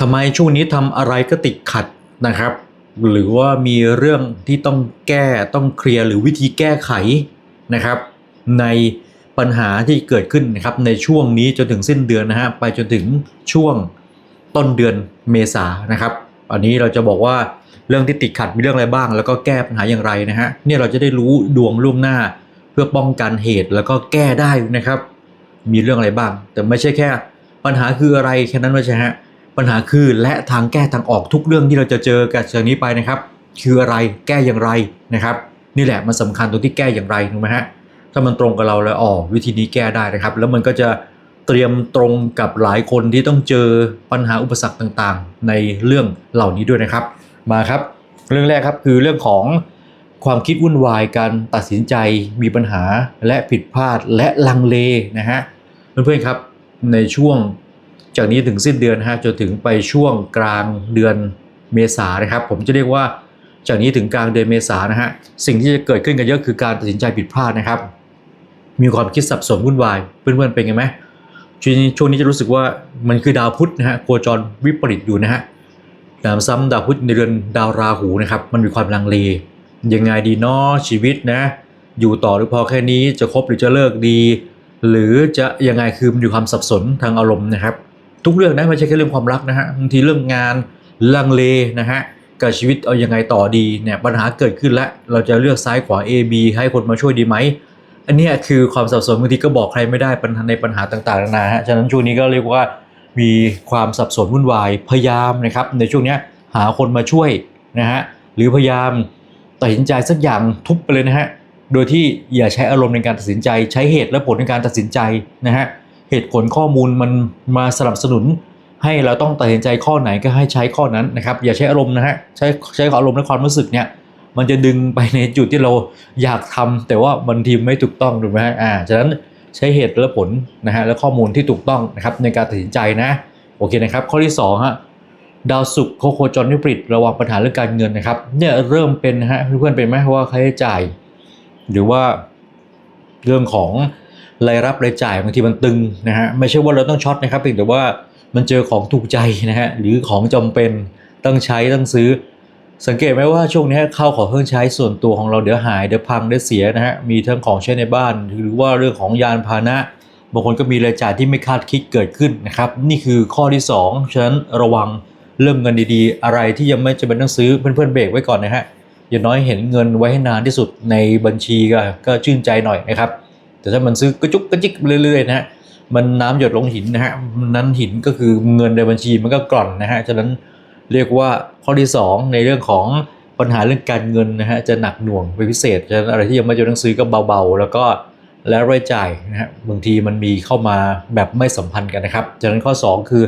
ทำไมช่วงนี้ทำอะไรก็ติดขัดนะครับ หรือว่ามีเรื่องที่ต้องแก้ต้องเคลียร์หรือวิธีแก้ไขนะครับ ในปัญหาที่เกิดขึ้นนะครับในช่วงนี้จนถึงสิ้นเดือนนะฮะไปจนถึงช่วงต้นเดือนเมษานะครับอันนี้เราจะบอกว่าเรื่องที่ติดขัดมีเรื่องอะไรบ้าง แล้วก็แก้ปัญหาอย่างไรนะฮะเนี่ยเราจะได้รู้ดวงล่วงหน้า เพื่อป้องกันเหตุแล้วก็แก้ได้นะครับ มีเรื่องอะไรบ้าง แต่ไม่ใช่แค่ ปัญหาคืออะไรแค่นั้นไม่ใช่ฮะ ปัญหาคือและทางแก้ทางออกทุกเรื่องที่เราจะเจอกันจากนี้ไปนะครับ คืออะไรแก้อย่างไรนะครับ นี่แหละมันสำคัญตรงที่แก้อย่างไรถูกไหมฮะถ้ามันตรงกับเราแล้วอ๋อวิธีนี้แก้ได้นะครับ แล้วมันก็จะเตรียมตรงกับหลายคนที่ต้องเจอปัญหาอุปสรรคต่างๆ ในเรื่องเหล่านี้ด้วยนะครับ มาครับ เรื่องแรกครับคือเรื่องของความคิดวุ่นวายการตัดสินใจมีปัญหาและผิดพลาดและลังเลนะฮะเพื่อนๆครับในช่วง จากนี้ถึงสิ้นเดือนนะฮะจนถึงไปช่วงกลางเดือนเมษานะครับ ผมจะเรียกว่าจากนี้ถึงกลางเดือนเมษานะฮะสิ่งที่จะเกิดขึ้นกันเยอะคือการตัดสินใจผิดพลาดนะครับ มีความคิดสับสนวุ่นวายเพื่อนๆเป็นไงไหมช่วงนี้ช่วงนี้จะรู้สึกว่ามันคือดาวพุธนะฮะโคจรวิปริตอยู่นะฮะหนามซ้ำดาวพุธในเรือนดาวราหูนะครับ มันมีความลังเลยังไงดีเนาะชีวิตนะ อยู่ต่อหรือพอแค่นี้จะคบหรือจะเลิกดี หรือจะยังไงคือมันมีความสับสนทางอารมณ์นะครับ ทุกเรื่องนะไม่ใช่แค่เรื่องความรักนะฮะบางทีเรื่องงานลังเลนะฮะกับชีวิตเอายังไงต่อดีเนี่ยปัญหาเกิดขึ้นแล้วเราจะเลือกซ้ายขวา A B ให้คนมาช่วยดีไหมอันนี้คือความสับสนบางทีก็บอกใครไม่ได้ปัญหาในปัญหาต่างๆนานาฮะฉะนั้นช่วงนี้ก็เรียกว่ามีความสับสนวุ่นวายพยายามนะครับ ในช่วงนี้หาคนมาช่วยนะฮะหรือพยายามตัดสินใจสักอย่างทุบไปเลยนะฮะโดยที่อย่าใช้อารมณ์ในการตัดสินใจใช้เหตุและผลในการตัดสินใจนะฮะ เหตุผลข้อมูลมันมาสนับสนุน ให้เราต้องตัดสินใจข้อไหนก็ให้ใช้ข้อนั้นนะครับ อย่าใช้อารมณ์นะฮะใช้ใช้อารมณ์และความรู้สึกเนี่ยมันจะดึงไปในจุดที่เราอยากทำแต่ว่าบางทีไม่ถูกต้องถูกไหมฮะอ่าฉะนั้นใช้เหตุและผลนะฮะและข้อมูลที่ถูกต้องนะครับในการตัดสินใจนะโอเคนะครับ ข้อที่2ฮะดาวศุกร์โคโคจรวิปริตระวังปัญหาเรื่องการเงินนะครับเนี่ยเริ่มเป็นนะฮะเพื่อนๆเป็นไหมว่าค่าใช้จ่าย หรือว่าเรื่องของ รายรับรายจ่ายบางทีมันตึงนะฮะไม่ใช่ว่าเราต้องช็อตนะครับเพียงแต่ว่ามันเจอของถูกใจนะฮะหรือของจำเป็นต้องใช้ต้องซื้อ สังเกตไหมว่าช่วงนี้ข้าวของเครื่องใช้ส่วนตัวของเราเดี๋ยวหายเดี๋ยวพังเดี๋ยวเสียนะฮะมีทั้งของใช้ในบ้าน หรือว่าเรื่องของยานพาหนะบางคนก็มีรายจ่ายที่ไม่คาดคิดเกิดขึ้นนะครับนี่คือข้อที่ 2 ฉะนั้นระวังเรื่องเงินดีๆ อะไรที่ยังไม่จำเป็นต้องซื้อเพื่อนๆเบรกไว้ก่อนนะฮะอย่างน้อยเห็นเงินไว้ให้นานที่สุดในบัญชีก็ก็ชื่นใจหน่อยนะครับ แต่ถ้ามันซื้อกระจุกกระจิกเรื่อยๆนะฮะมันน้ำหยดลงหินนะฮะนั้นหินก็คือเงินในบัญชีมันก็กร่อนนะฮะฉะนั้นเรียกว่าข้อที่ 2 ในเรื่องของปัญหาเรื่องการเงินนะฮะจะหนักหน่วงเป็นพิเศษฉะนั้นอะไรที่ยังไม่จำเป็นต้องซื้อก็เบาๆ แล้วก็แล้วรายจ่ายนะฮะบางทีมันมีเข้ามาแบบไม่สัมพันธ์กันนะครับฉะนั้นข้อ 2 คือ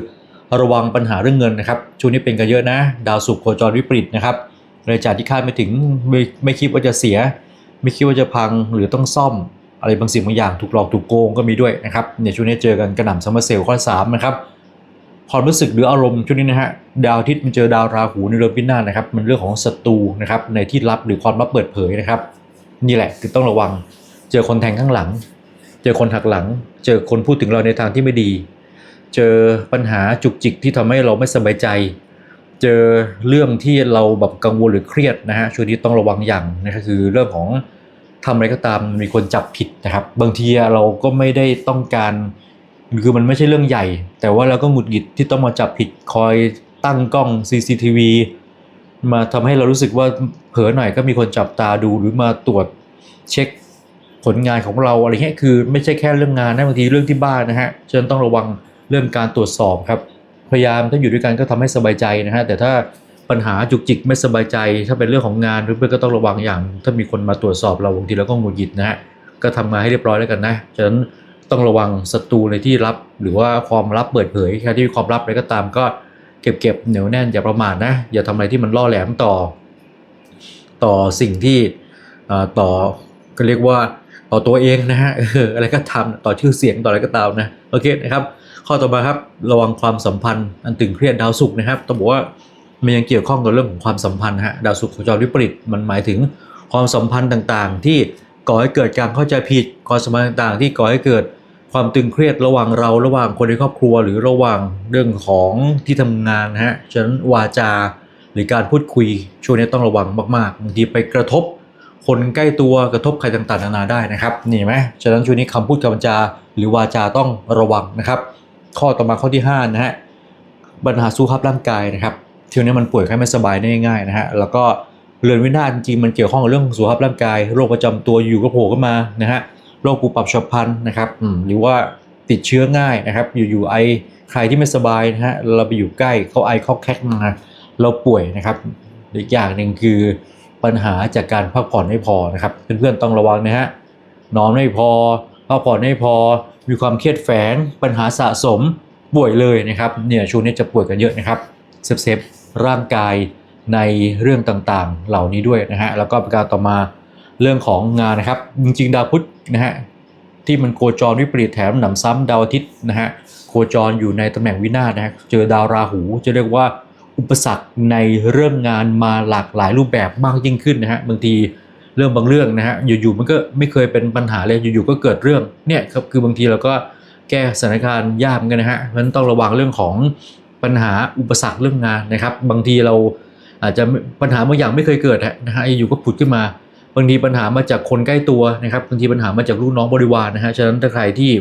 ระวังปัญหาเรื่องเงินนะครับช่วงนี้เป็นกันเยอะนะ ดาวศุกร์โคจรวิปริตนะครับรายจ่ายที่คาดไม่ถึงไม่ไม่คิดว่าจะเสีย ไม่คิดว่าจะพังหรือต้องซ่อม อะไรบางสิ่งบางอย่างถูกหลอกถูกโกงก็มีด้วยนะครับในช่วงนี้เจอกันกระหน่ำซัมเมอร์เซลล์ข้อ3นะครับความรู้สึกหรืออารมณ์ช่วงนี้นะฮะดาวอาทิตย์มันเจอดาวราหูในเรือนพินาศนะครับมันเรื่องของศัตรูนะครับในที่ลับหรือความลับเปิดเผยนะครับ นี่แหละคือต้องระวัง เจอคนแทงข้างหลัง เจอคนหักหลัง เจอคนพูดถึงเราในทางที่ไม่ดี เจอปัญหาจุกจิกที่ทำให้เราไม่สบายใจ เจอเรื่องที่เราแบบกังวลหรือเครียดนะฮะช่วงนี้ต้องระวังอย่างนะครับคือเรื่องของ ทำอะไรก็ตามมีคนจับผิดนะครับ บางทีเราก็ไม่ได้ต้องการคือมันไม่ใช่เรื่องใหญ่ แต่ว่าเราก็หงุดหงิดที่ต้องมาจับผิดคอยตั้งกล้อง CCTV มาทำให้เรารู้สึกว่าเผลอหน่อยก็มีคนจับตาดูหรือมาตรวจเช็คผลงานของเราอะไรเงี้ยคือไม่ใช่แค่เรื่องงานนะบางทีเรื่องที่บ้านนะฮะฉะนั้นต้องระวังเรื่องการตรวจสอบครับ พยายามถ้าอยู่ด้วยกันก็ทำให้สบายใจนะฮะแต่ถ้า ปัญหาจุกจิกไม่สบายใจ ถ้าเป็นเรื่องของงานเพื่อนก็ต้องระวังอย่าง ถ้ามีคนมาตรวจสอบเราบางทีเราก็งุดหงิดนะฮะก็ทำงานให้เรียบร้อยแล้วกันนะฉะนั้นต้องระวังศัตรูในที่ลับ หรือว่าความลับเปิดเผยแค่ที่มีความลับอะไรก็ตามก็เก็บเก็บเหนียวแน่นอย่าประมาทนะอย่าทำอะไรที่มันล่อแหลมต่อ ต่อสิ่งที่ต่อก็เรียกว่าต่อตัวเองนะฮะอะไรก็ทำต่อชื่อเสียงต่ออะไรก็ตามนะโอเคนะครับข้อต่อมาครับระวังความสัมพันธ์อันตึงเครียดดาวศุกนะครับต้องบอกว่า มันยังเกี่ยวข้องกับเรื่องของความสัมพันธ์ฮะดาวศุกร์โคจรวิปริตมันหมายถึงความสัมพันธ์ต่างๆ ที่ก่อให้เกิดการเข้าใจผิดความสัมพันธ์ต่างๆ ที่ก่อให้เกิดความตึงเครียดระหว่างเราระหว่างคนในครอบครัว หรือระหว่างเรื่องของที่ทำงานนะฮะฉะนั้นวาจาหรือการพูดคุยช่วงนี้ต้องระวังมากๆบางทีไปกระทบ คนใกล้ตัวกระทบใครต่างๆนานาได้นะครับนี่ไหมฉะนั้นช่วงนี้คำพูดคำจาหรือวาจาต้องระวังนะครับ ข้อต่อมาข้อที่ห้านะฮะปัญหาสุขภาพร่างกายนะครับ ทีนี้มันป่วยไข้ไม่สบายได้ง่ายนะฮะแล้วก็เรือนวินาศจริงมันเกี่ยวข้องกับเรื่องสุขภาพร่างกายโรคประจำตัวอยู่ก็โผล่ขึ้นมานะฮะโรคปูปรับฉับพลันนะครับหรือว่าติดเชื้อง่ายนะครับ อยู่ๆไอใครที่ไม่สบายนะฮะเราไปอยู่ใกล้เขาไอเขาแคกมาเราป่วยนะครับอีกอย่างหนึ่งคือปัญหาจากการพักผ่อนไม่พอนะครับเพื่อนๆต้องระวังนะฮะนอนไม่พอพักผ่อนไม่พอมีความเครียดแฝงปัญหาสะสมป่วยเลยนะครับเนี่ยช่วงนี้จะป่วยกันเยอะนะครับเซฟเซฟ ร่างกายในเรื่องต่างๆ เหล่านี้ด้วยนะฮะแล้วก็ประการต่อมาเรื่องของงานนะครับ จริงๆ ดาวพุธนะฮะที่มันโคจรวิปริตแถมหนำซ้ำดาวอาทิตย์นะฮะโคจรอยู่ในตำแหน่งวินาศนะฮะเจอดาวราหูจะเรียกว่าอุปสรรคในเรื่องงานมาหลากหลายรูปแบบมากยิ่งขึ้นนะฮะบางทีเรื่องบางเรื่องนะฮะอยู่ๆมันก็ไม่เคยเป็นปัญหาเลยอยู่ๆก็เกิดเรื่องเนี่ยครับคือบางทีเราก็แก้สถานการณ์ยากเหมือนกันนะฮะเพราะฉะนั้นต้องระวังเรื่องของ ปัญหาอุปสรรคเรื่องงานนะครับ บางทีเราอาจจะปัญหาบางอย่างไม่เคยเกิดนะฮะอยู่ก็ผุดขึ้นมา บางทีปัญหามาจากคนใกล้ตัวนะครับบางทีปัญหามาจากลูกน้องบริวารนะฮะฉะนั้นถ้าใครที่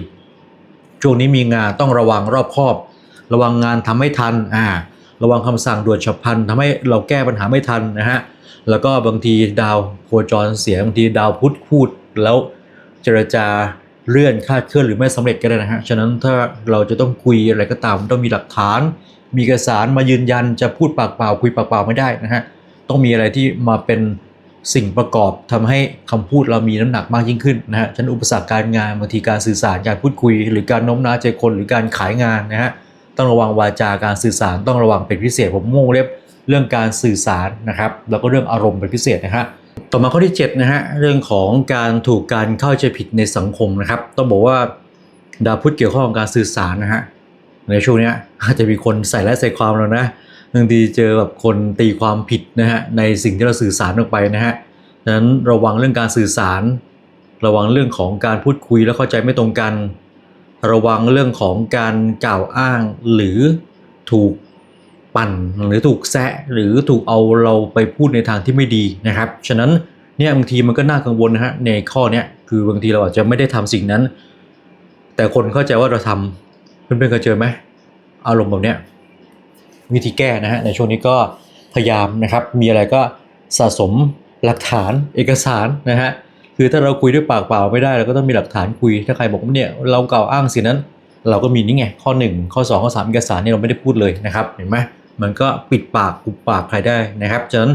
ช่วงนี้มีงานต้องระวังรอบคอบ ระวังงานทำไม่ทันอ่าระวังคำสั่งด่วนฉับพลันทำให้เราแก้ปัญหาไม่ทันนะฮะแล้วก็บางทีดาวโคจรเสียบางทีดาวพุธพูดแล้วเจรจา เลื่อนคาดเคลื่อนหรือไม่สำเร็จก็ได้นะฮะ ฉะนั้นถ้าเราจะต้องคุยอะไรก็ตามต้องมีหลักฐาน มีเอกสารมายืนยันจะพูดปากเปล่า คุยปากเปล่าไม่ได้นะฮะ ต้องมีอะไรที่มาเป็นสิ่งประกอบทำให้คำพูดเรามีน้ำหนักมากยิ่งขึ้นนะฮะ ฉะนันอุปสรรคการงานบางทีการสื่อสารการพูดคุย หรือการโน้มน้าวใจคนหรือการขายงานนะฮะ ต้องระวังวาจาการสื่อสารต้องระวังเป็นพิเศษผมมุ่งเล็บเรื่องการสื่อสารนะครับ แล้วก็เรื่องอารมณ์เป็นพิเศษนะฮะ ต่อมาข้อที่7นะฮะเรื่องของการถูกการเข้าใจผิดในสังคมนะครับ ต้องบอกว่าดาวพุธเกี่ยวข้องกับการสื่อสารนะฮะในช่วงนี้อาจจะมีคนใส่และใส่ความเรานะบางทีเจอแบบคนตีความผิดนะฮะในสิ่งที่เราสื่อสารออกไปนะฮะดังนั้นระวังเรื่องการสื่อสาร ระวังเรื่องของการพูดคุยแล้วเข้าใจไม่ตรงกัน ระวังเรื่องของการกล่าวอ้างหรือถูก ปั่นหรือถูกแซะหรือถูกเอาเราไปพูดในทางที่ไม่ดีนะครับ ฉะนั้นเนี่ยบางทีมันก็น่ากังวลนะฮะในข้อเนี้ยคือบางทีเราอาจจะไม่ได้ทำสิ่งนั้น แต่คนเข้าใจว่าเราทำเพื่อนๆเคยเจอไหมอารมณ์แบบเนี้ยวิธีแก้นะฮะในช่วงนี้ก็พยายามนะครับมีอะไรก็สะสมหลักฐานเอกสารนะฮะคือถ้าเราคุยด้วยปากเปล่าไม่ได้เราก็ต้องมีหลักฐานคุยถ้าใครบอกว่าเนี่ยเราเก่าอ้างสิ่งนั้น เราก็มีนี่ไงข้อ 1 ข้อ 2 ข้อ3เอกสารเนี่ยเราไม่ได้พูดเลยนะครับเห็นไหม มันก็ปิดปากปุบปากใครได้นะครับฉะนั้น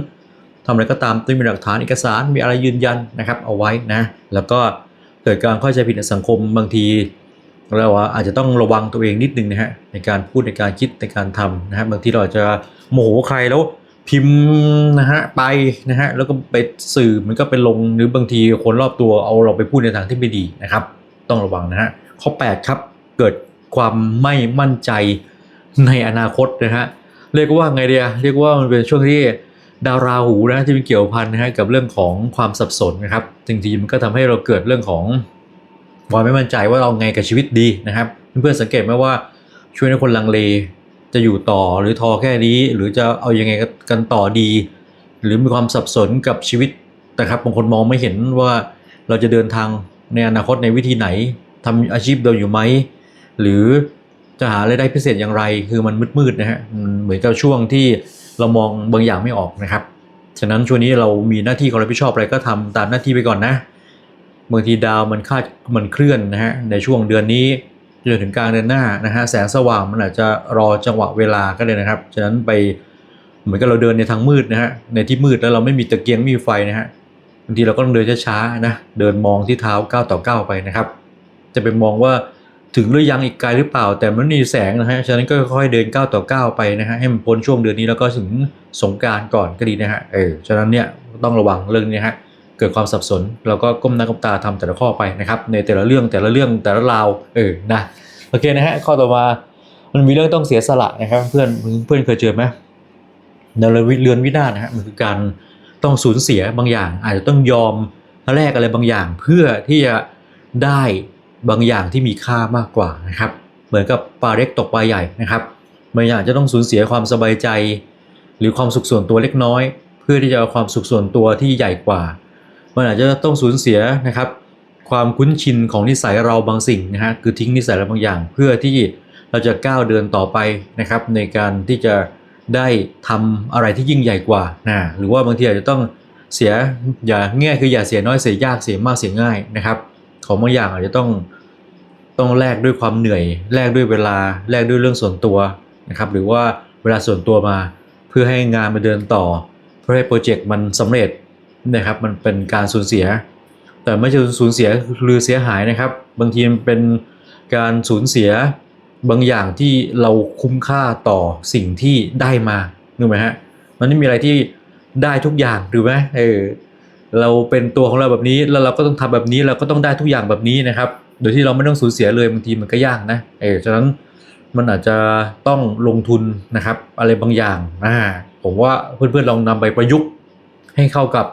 ทำอะไรก็ตามต้องมีหลักฐานเอกสารมีอะไรยืนยันนะครับเอาไว้นะแล้วก็เกิดการเข้าใจผิดในสังคมบางทีเราอาจจะต้องระวังตัวเองนิดนึงนะฮะในการพูดในการคิดในการทำนะฮะบางทีเราอาจจะโมโหใครแล้วพิมพ์นะฮะไปนะฮะแล้วก็ไปสื่อมันก็ไปลงหรือบางทีคนรอบตัวเอาเราไปพูดในทางที่ไม่ดีนะครับ ต้องระวังนะฮะข้อ 8 ครับเกิดความไม่มั่นใจในอนาคตนะฮะ เรียกว่าไงเดียเรียกว่ามันเป็นช่วงที่ดาวราหูนะที่เป็นเกี่ยวพันนะฮะกับเรื่องของความสับสนนะครับจริงๆมันก็ทำให้เราเกิดเรื่องของความไม่มั่นใจว่าเราไงกับชีวิตดีนะครับ เพื่อนๆสังเกตไหมว่าช่วยให้คนลังเล จะอยู่ต่อหรือทอแค่นี้ หรือจะเอายังไงกันต่อดี หรือมีความสับสนกับชีวิตนะครับบางคนมองไม่เห็นว่าเราจะเดินทางในอนาคตในวิธีไหนทำอาชีพเดิมอยู่ไหม หรือ จะหารายได้พิเศษอย่างไร คือมันมืดๆนะฮะเหมือนกับช่วงที่เรามองบางอย่างไม่ออกนะครับ ฉะนั้นช่วงนี้เรามีหน้าที่ของรับผิดชอบอะไรก็ทำตามหน้าที่ไปก่อนนะบางทีดาวมันคาดมันเคลื่อนนะฮะในช่วงเดือนนี้จนถึงกลางเดือนหน้านะฮะแสงสว่างมันอาจจะรอจังหวะเวลาก็เลยนะครับ ฉะนั้นไปเหมือนกับเราเดินในทางมืดนะฮะในที่มืดแล้วเราไม่มีตะเกียงไม่มีไฟนะฮะบางทีเราก็ต้องเดินช้าๆนะเดินมองที่เท้าก้าวต่อก้าวไปนะครับ จะไปมองว่า ถึงหรือยังอีกไกลหรือเปล่า แต่มันมีแสงนะฮะฉะนั้นก็ค่อยๆเดินก้าวต่อก้าวไปนะฮะให้มันพ้นช่วงเดือนนี้แล้วก็ถึงสงการก่อนก็ดีนะฮะเออฉะนั้นเนี่ยต้องระวังเรื่องนี้ฮะเกิดความสับสนแล้วก็ก้มหน้าก้มตาทำแต่ละข้อไปนะครับ ในแต่ละเรื่องแต่ละเรื่องแต่ละราวเออนะโอเคนะฮะข้อต่อมามันมีเรื่องต้องเสียสละนะครับ เพื่อนเพื่อนเคยเจอไหมในเรือนวินาศนะฮะมันคือการต้องสูญเสียบางอย่าง อาจจะต้องยอมแลกอะไรบางอย่าง เพื่อที่จะได้ บางอย่างที่มีค่ามากกว่านะครับ เหมือนกับปลาเล็กตกปลาใหญ่นะครับบางอย่างจะต้องสูญเสียความสบายใจ หรือความสุขส่วนตัวเล็กน้อย เพื่อที่จะเอาความสุขส่วนตัวที่ใหญ่กว่ามันอาจจะต้องสูญเสียนะครับความคุ้นชินของนิสัยเราบางสิ่งนะฮะคือทิ้งนิสัยเราบางอย่าง เพื่อที่เราจะก้าวเดินต่อไปนะครับ ในการที่จะได้ทำอะไรที่ยิ่งใหญ่กว่านะหรือว่าบางทีอาจจะต้องเสียอย่าง่ายคืออย่าเสียน้อยเสียยากเสียมากเสียง่ายนะครับ ของบางอย่างอาจจะต้องต้องแลกด้วยความเหนื่อยแลกด้วยเวลาแลกด้วยเรื่องส่วนตัวนะครับหรือว่าเวลาส่วนตัวมา เพื่อให้งานมันเดินต่อ เพื่อให้โปรเจกต์มันสำเร็จนะครับมันเป็นการสูญเสีย แต่ไม่ใช่สูญเสียหรือเสียหายนะครับ บางทีมันเป็นการสูญเสียบางอย่างที่เราคุ้มค่าต่อสิ่งที่ได้มานึกไหมฮะมันไม่มีอะไรที่ได้ทุกอย่างถูกไหมเออ เราเป็นตัวของเราแบบนี้แล้วเราก็ต้องทำแบบนี้เราก็ต้องได้ทุกอย่างแบบนี้นะครับ โดยที่เราไม่ต้องสูญเสียเลยบางทีมันก็ยากนะเออฉะนั้นมันอาจจะต้องลงทุนนะครับ อะไรบางอย่างอ่าผมว่าเพื่อนๆลองนำไปประยุกต์ให้เข้ากับ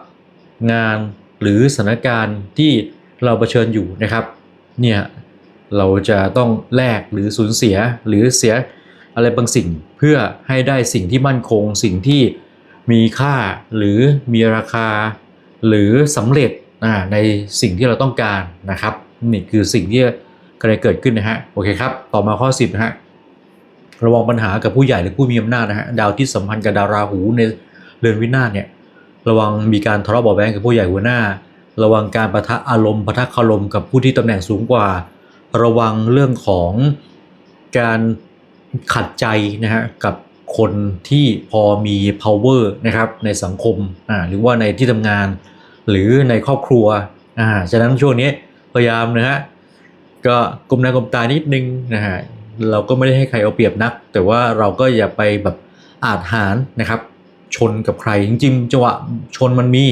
งานหรือสถานการณ์ที่เราเผชิญอยู่นะครับเนี่ยเราจะต้องแลกหรือสูญเสียหรือเสียอะไรบางสิ่งเพื่อให้ได้สิ่งที่มั่นคงสิ่งที่มีค่าหรือมีราคา หรือสำเร็จในสิ่งที่เราต้องการนะครับนี่คือสิ่งที่กำลังเกิดขึ้นนะฮะโอเคครับ ต่อมาข้อ 10นะฮะระวังปัญหากับผู้ใหญ่หรือผู้มีอำนาจนะฮะดาวที่สัมพันธ์กับดาวราหูในเรือนวินาศเนี่ยระวังมีการทะเลาะเบาแวงกับผู้ใหญ่หัวหน้า ระวังการประทะอารมณ์ประทะคารมกับผู้ที่ตำแหน่งสูงกว่า ระวังเรื่องของการขัดใจนะฮะกับคนที่พอมี power นะครับในสังคมอ่าหรือว่าในที่ทำงาน หรือในครอบครัวอ่าฉะนั้นช่วงนี้พยายามนะฮะก็กลมหน้ากลมตานิดนึงนะฮะเราก็ไม่ได้ให้ใครเอาเปรียบนัก แต่ว่าเราก็อย่าไปแบบอาจหารนะครับ ชนกับใครจริงๆจังหวะชนมันมี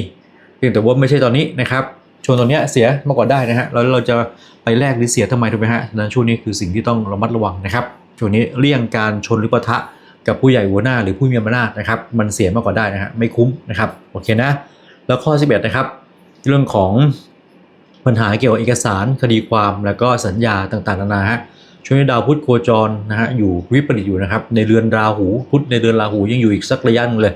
เพียงแต่ว่าไม่ใช่ตอนนี้นะครับชนตอนเนี้ยเสียมากกว่าได้นะฮะแล้วเราจะไปแลกหรือเสียทำไมถูกไหมฮะดังนั้นช่วงนี้คือสิ่งที่ต้องระมัดระวังนะครับช่วงนี้เลี่ยงการชนหรือปะทะกับผู้ใหญ่หัวหน้าหรือผู้มีอำนาจนะครับ มันเสียมากกว่าได้นะฮะไม่คุ้มนะครับโอเคนะ แล้วข้อ 11 นะครับ เรื่องของปัญหาเกี่ยวกับเอกสารคดีความแล้วก็สัญญาต่างๆนานาฮะช่วงนี้ดาวพุธโคจรนะฮะอยู่วิปริตอยู่นะครับในเรือนราหูพุธในเรือนราหูยังอยู่อีกสักระยะหนึงเลย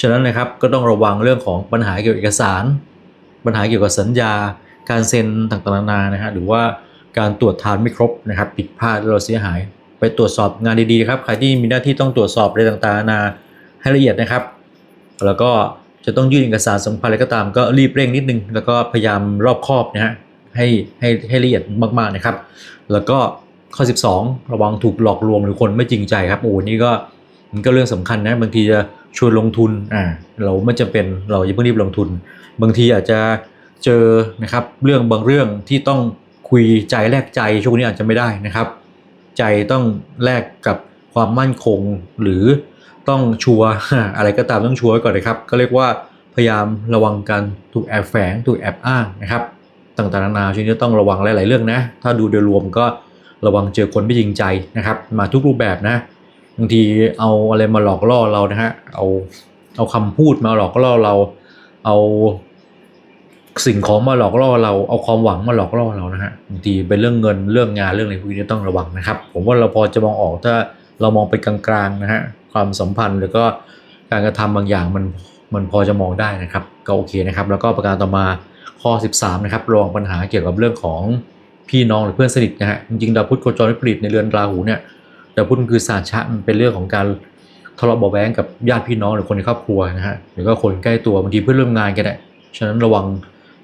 ฉะนั้นนะครับก็ต้องระวังเรื่องของปัญหาเกี่ยวกับเอกสาร ปัญหาเกี่ยวกับสัญญา การเซ็นต่างๆนานานะฮะหรือว่าการตรวจทานไม่ครบนะครับผิดพลาดเราเสียหาย ไปตรวจสอบงานดีๆครับใครที่มีหน้าที่ต้องตรวจสอบอะไรต่างๆนานาให้ละเอียดนะครับ แล้วก็ จะต้องยื่นเอกสารสำคัญอะไรก็ตามก็รีบเร่งนิดนึง แล้วก็พยายามรอบคอบนะฮะให้ให้ให้ละเอียดมากๆนะครับ แล้วก็ข้อ 12 ระวังถูกหลอกลวงหรือคนไม่จริงใจครับโอ้นี่ก็มันก็เรื่องสำคัญนะบางทีจะชวนลงทุนอ่าเราไม่จำเป็นเราอย่าเพิ่งรีบลงทุน บางทีอาจจะเจอนะครับเรื่องบางเรื่องที่ต้องคุยใจแลกใจช่วงนี้อาจจะไม่ได้นะครับ ใจต้องแลกกับความมั่นคงหรือ ต้องชัวร์อะไรก็ตามต้องชัวร์ก่อนนะครับ ก็เรียกว่าพยายามระวังการถูกแอบแฝงถูกแอบอ้างนะครับ ต่างๆนานาช่วงนี้ต้องระวังหลาย ๆ เรื่องนะ ถ้าดูโดยรวมก็ระวังเจอคนไม่จริงใจนะครับ มาทุกรูปแบบนะบางทีเอาอะไรมาหลอกล่อเรานะฮะเอาเอาคำพูดมาหลอกล่อเรา เอาสิ่งของมาหลอกล่อเราเอาความหวังมาหลอกล่อเรานะฮะบางทีเป็นเรื่องเงินเรื่องงานเรื่องอะไรพวกนี้ต้องระวังนะครับ ผมว่าเราพอจะมองออกถ้าเรามองไปกลางๆนะฮะ ความสัมพันธ์ หรือก็การกระทำบางอย่างมันมันพอจะมองได้นะครับ ก็โอเคนะครับ แล้วก็ประการต่อมาข้อ 13 นะครับระวังปัญหาเกี่ยวกับเรื่องของพี่น้องหรือเพื่อนสนิทนะฮะจริงๆดาวพุธโคจรวิปริตในเรือนราหูเนี่ยดาวพุธมันคือสารชะมันเป็นเรื่องของการทะเลาะเบาแว้งกับญาติพี่น้องหรือคนในครอบครัวนะฮะหรือก็คนใกล้ตัวบางทีเพื่อนร่วมงานกันแหละฉะนั้นระวัง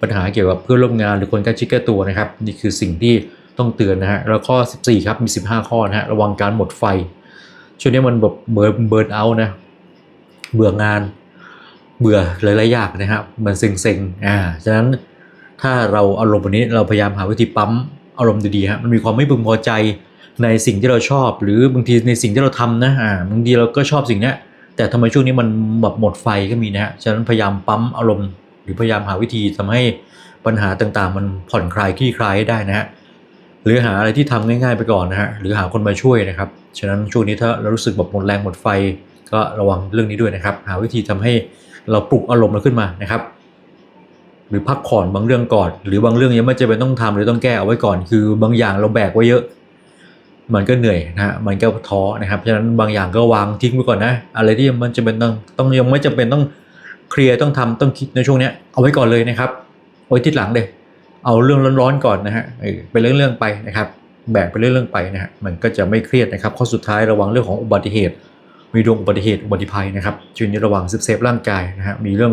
ปัญหาเกี่ยวกับเพื่อนร่วมงานหรือคนใกล้ชิดใกล้ตัวนะครับ นี่คือสิ่งที่ต้องเตือนนะฮะแล้วข้อ 14 ครับมี 15 ข้อนะฮะระวังการหมดไฟ ช่วงนี้มันแบบเบิร์นเบิร์นเอานะ เบื่องาน เบื่อหลายๆอย่างนะครับ มันเซ็งๆ อ่า ฉะนั้นถ้าเราอารมณ์แบบนี้เราพยายามหาวิธีปั๊มอารมณ์ดีๆฮะ มันมีความไม่พึงพอใจในสิ่งที่เราชอบ หรือบางทีในสิ่งที่เราทำนะ อ่า บางทีเราก็ชอบสิ่งนี้แต่ทำไมช่วงนี้มันแบบหมดไฟก็มีนะฮะ ฉะนั้นพยายามปั๊มอารมณ์หรือพยายามหาวิธีทำให้ปัญหาต่างๆ มันผ่อนคลายคลี่คลายให้ได้นะฮะ หรือหาอะไรที่ทำง่าย ๆ ไปก่อนนะฮะ หรือหาคนมาช่วยนะครับ ฉะนั้นช่วงนี้ถ้าเรารู้สึกแบบหมดแรงหมดไฟ ก็ระวังเรื่องนี้ด้วยนะครับ หาวิธีทำให้เราปลุกอารมณ์เราขึ้นมานะครับ หรือพักผ่อนบางเรื่องก่อน หรือบางเรื่องยังไม่จำเป็นต้องทำหรือต้องแก้เอาไว้ก่อน คือบางอย่างเราแบกไว้เยอะ มันก็เหนื่อยนะฮะมันก็ท้อนะครับฉะนั้นบางอย่างก็วางทิ้งไว้ก่อนนะ อะไรที่มันจะเป็นต้องต้องยังไม่จำเป็นต้องเคลียร์ต้องทำต้องคิดในช่วงนี้เอาไว้ก่อนเลยนะครับไว้ที่หลังเลยเอาเรื่องร้อนๆก่อนนะฮะเป็นเรื่องๆไปนะครับ แบกไปเรื่องๆไปนะฮะมันก็จะไม่เครียดนะครับ ข้อสุดท้ายระวังเรื่องของอุบัติเหตุ มีดวงอุบัติเหตุอุบัติภัยนะครับช่วงนี้ระวังเซฟร่างกายนะฮะมีเรื่อง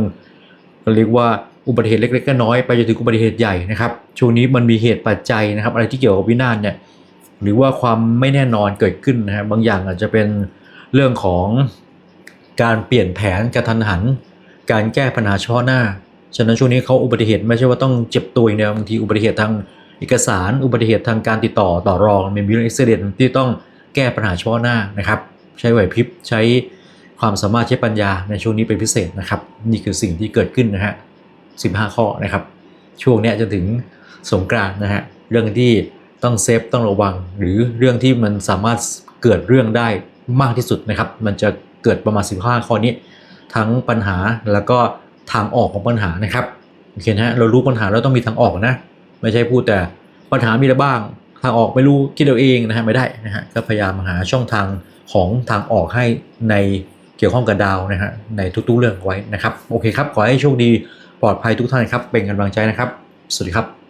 เรียกว่าอุบัติเหตุเล็กๆน้อยไปจนถึงอุบัติเหตุใหญ่นะครับช่วงนี้มันมีเหตุปัจจัยนะครับ อะไรที่เกี่ยวกับวินาศเนี่ยหรือว่าความไม่แน่นอนเกิดขึ้นนะฮะบางอย่างอาจจะเป็นเรื่องของการเปลี่ยนแผนกระทันหัน การแก้ปัญหาเฉพาะหน้า ฉะนั้นช่วงนี้เขาอุบัติเหตุไม่ใช่ว่าต้องเจ็บตัวเดียบางทีอุบัติเหตุทาง เอกสารอุบัติเหตุทางการติดต่อต่อรองมีเรื่องอุบิเหตุที่ต้องแก้ปัญหาเฉพาะหน้านะครับ ใช้ไหวพริบใช้ความสามารถใช้ปัญญาในช่วงนี้เป็นพิเศษนะครับ นี่คือสิ่งที่เกิดขึ้นนะฮะ15 ข้อนะครับ ช่วงนี้จนถึงสงกรานนะฮะเรื่องที่ต้องเซฟต้องระวัง หรือเรื่องที่มันสามารถเกิดเรื่องได้มากที่สุดนะครับ มันจะเกิดประมาณ 15 ข้อนี้ ทั้งปัญหาแล้วก็ทางออกของปัญหานะครับโอเคนะฮะเรารู้ปัญหาแล้วต้องมีทางออกนะ ไม่ใช่พูดแต่ปัญหามีอะไรบ้าง ทางออกไม่รู้คิดเอาเองนะฮะไม่ได้นะฮะก็พยายามหาช่องทางของทางออกให้ในเกี่ยวข้องกับดาวนะฮะในทุกๆเรื่องไว้นะครับ โอเคครับ ขอให้โชคดีปลอดภัยทุกท่านครับ เป็นกำลังใจนะครับ สวัสดีครับ